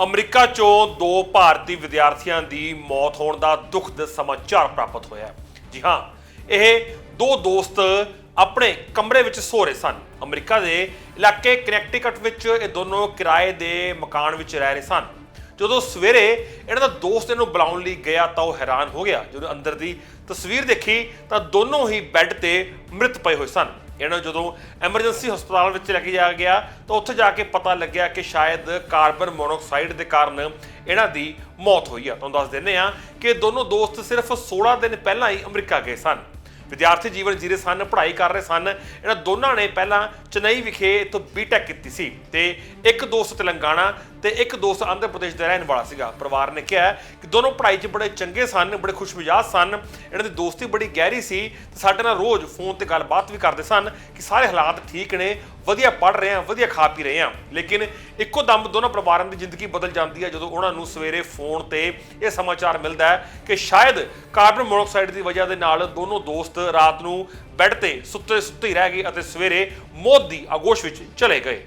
America ਚੋਂ ਦੋ ਭਾਰਤੀ ਵਿਦਿਆਰਥੀਆਂ ਦੀ ਮੌਤ ਹੋਣ ਦਾ ਦੁਖਦ ਸਮਾਚਾਰ ਪ੍ਰਾਪਤ ਹੋਇਆ ਜੀ ਹਾਂ, ਇਹ ਦੋ ਦੋਸਤ ਆਪਣੇ ਕਮਰੇ ਵਿੱਚ ਸੋ ਰਹੇ ਸਨ। ਅਮਰੀਕਾ ਦੇ ਇਲਾਕੇ ਕਨੈਕਟੀਕਟ ਵਿੱਚ ਇਹ ਦੋਨੋਂ ਕਿਰਾਏ ਦੇ ਮਕਾਨ ਵਿੱਚ ਰਹਿ ਰਹੇ ਸਨ। ਜਦੋਂ ਸਵੇਰੇ ਇਹਨਾਂ ਦਾ ਦੋਸਤ ਇਹਨੂੰ ਬੁਲਾਉਣ ਲਈ ਗਿਆ ਤਾਂ ਉਹ ਹੈਰਾਨ ਹੋ ਗਿਆ। ਜਦੋਂ ਅੰਦਰ ਦੀ ਤਸਵੀਰ ਦੇਖੀ ਤਾਂ ਦੋਨੋਂ ਹੀ ਬੈੱਡ ਤੇ ਮ੍ਰਿਤ ਪਏ ਹੋਏ ਸਨ। ਇਹਨਾਂ ਨੂੰ ਜਦੋਂ ਐਮਰਜੈਂਸੀ ਹਸਪਤਾਲ ਵਿੱਚ ਲੈ ਕੇ ਜਾਇਆ ਗਿਆ ਤਾਂ ਉੱਥੇ ਜਾ ਕੇ ਪਤਾ ਲੱਗਿਆ ਕਿ ਸ਼ਾਇਦ ਕਾਰਬਨ ਮੋਨੋਆਕਸਾਈਡ ਦੇ ਕਾਰਨ ਇਹਨਾਂ ਦੀ ਮੌਤ ਹੋਈ ਆ। ਤੁਹਾਨੂੰ ਦੱਸ ਦਿੰਦੇ ਆ ਕਿ ਦੋਨੋਂ ਦੋਸਤ ਸਿਰਫ 16 ਦਿਨ ਪਹਿਲਾਂ ਹੀ ਅਮਰੀਕਾ ਗਏ ਸਨ। ਵਿਦਿਆਰਥੀ ਜੀਵਨ ਜੀਰੇ ਸਨ, ਪੜ੍ਹਾਈ ਕਰ ਰਹੇ ਸਨ। ਇਹਨਾਂ ਦੋਨਾਂ ਨੇ ਪਹਿਲਾਂ ਚੇਨਈ ਵਿਖੇ ਇੱਥੋਂ ਬੀਟੈਕ ਕੀਤੀ ਸੀ ਤੇ ਇੱਕ ਦੋਸਤ ਤੇਲੰਗਾਨਾ ਤੇ ਇੱਕ ਦੋਸਤ ਆਂਧਰਾ ਪ੍ਰਦੇਸ਼ ਦਾ ਰਹਿਣ ਵਾਲਾ ਸੀਗਾ। ਪਰਿਵਾਰ ਨੇ ਕਿਹਾ ਕਿ ਦੋਨੋਂ ਪੜ੍ਹਾਈ 'ਚ ਬੜੇ ਚੰਗੇ ਸਨ, ਬੜੇ ਖੁਸ਼ਮਿਜਾਜ ਸਨ। ਇਹਨਾਂ ਦੀ ਦੋਸਤੀ ਬੜੀ ਗਹਿਰੀ ਸੀ ਤੇ ਸਾਡੇ ਨਾਲ ਰੋਜ਼ ਫੋਨ ਤੇ ਗੱਲਬਾਤ ਵੀ ਕਰਦੇ ਸਨ ਕਿ ਸਾਰੇ ਹਾਲਾਤ ਠੀਕ ਨੇ, ਵਧੀਆ ਪੜ੍ਹ ਰਹੇ ਆ ਵਧੀਆ ਖਾ ਪੀ ਰਹੇ ਆ ਲੇਕਿਨ ਇੱਕੋ ਦਮ ਦੋਨੋਂ ਪਰਿਵਾਰਾਂ ਦੀ ਜ਼ਿੰਦਗੀ ਬਦਲ ਜਾਂਦੀ ਹੈ ਜਦੋਂ ਉਹਨਾਂ ਨੂੰ ਸਵੇਰੇ ਫੋਨ ਤੇ ਇਹ ਸਮਾਚਾਰ ਮਿਲਦਾ ਹੈ ਕਿ ਸ਼ਾਇਦ ਕਾਰਬਨ ਮੋਨੋਆਕਸਾਈਡ ਦੀ ਵਜ੍ਹਾ ਦੇ ਨਾਲ ਦੋਨੋਂ ਦੋਸਤ ਰਾਤ ਨੂੰ ਬੈੱਡ ਤੇ ਸੁੱਤੇ ਸੁੱਤੇ ਰਹਿ ਗਏ ਅਤੇ ਸਵੇਰੇ ਮੌਤ ਦੀ ਆਗੋਸ਼ ਵਿੱਚ ਚਲੇ ਗਏ।